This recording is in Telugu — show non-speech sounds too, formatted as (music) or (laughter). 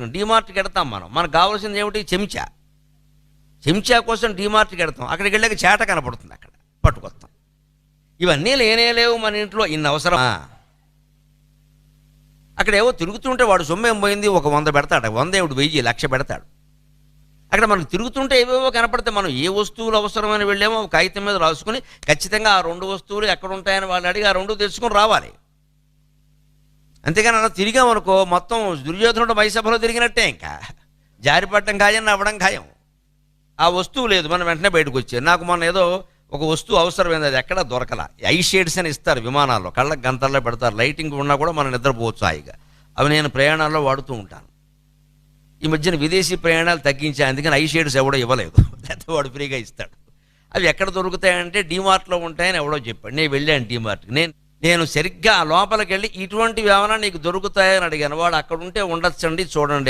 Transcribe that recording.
డీమార్ట్కి వెడతాం మనం. మనకు కావాల్సింది ఏమిటి? చెంచా. చెంచా కోసం డీమార్ట్కి వెడతాం. అక్కడికి వెళ్ళాక చేట కనపడుతుంది అక్కడ. పట్టుకొస్తాం. ఇవన్నీ లేనే లేవు మన ఇంట్లో. ఇన్ని అవసరమా అక్కడ ఏవో తిరుగుతుంటే వాడు సొమ్మేం పోయింది? ఒక వంద పెడతాడు. వంద ఏమిటి? వెయ్యి లక్ష పెడతాడు. అక్కడ మనకు తిరుగుతుంటే ఏవేవో కనపడితే మనం ఏ వస్తువులు అవసరమని వెళ్ళామో ఒక కాగితం మీద రాసుకుని ఖచ్చితంగా ఆ రెండు వస్తువులు ఎక్కడ ఉంటాయని వాళ్ళు అడిగి ఆ రెండు తెచ్చుకొని రావాలి. అంతేగాని అలా తిరిగామనుకో మొత్తం దుర్యోధనుడు మైసభలో తిరిగినట్టే ఇంకా. జారిపడటం ఖాయం నవ్వడం ఖాయం. ఆ వస్తువు లేదు. మనం వెంటనే బయటకు వచ్చారు నాకు మొన్న ఏదో ఒక వస్తువు అవసరమైంది. అది ఎక్కడ దొరకల. ఐ షేడ్స్ అని ఇస్తారు విమానాల్లో. కళ్ళకు గంతల్లో పెడతారు. లైటింగ్ ఉన్నా కూడా మనం నిద్రపోవచ్చు హాయిగా. అవి నేను ప్రయాణాల్లో వాడుతూ ఉంటాను. ఈ మధ్యన విదేశీ ప్రయాణాలు తగ్గించా అందుకని ఐ షేడ్స్ ఎవడో ఇవ్వలేదు. (laughs) లేకపోతే వాడు ఫ్రీగా ఇస్తాడు. అవి ఎక్కడ దొరుకుతాయంటే డీమార్ట్లో ఉంటాయని ఎవడో చెప్పాడు. నేను వెళ్ళాను డీమార్ట్కి. నేను నేను సరిగ్గా లోపలికి వెళ్ళి ఇటువంటివి ఏమైనా నీకు దొరుకుతాయని అడిగాను. వాడు అక్కడ ఉంటే ఉండొచ్చండి చూడండి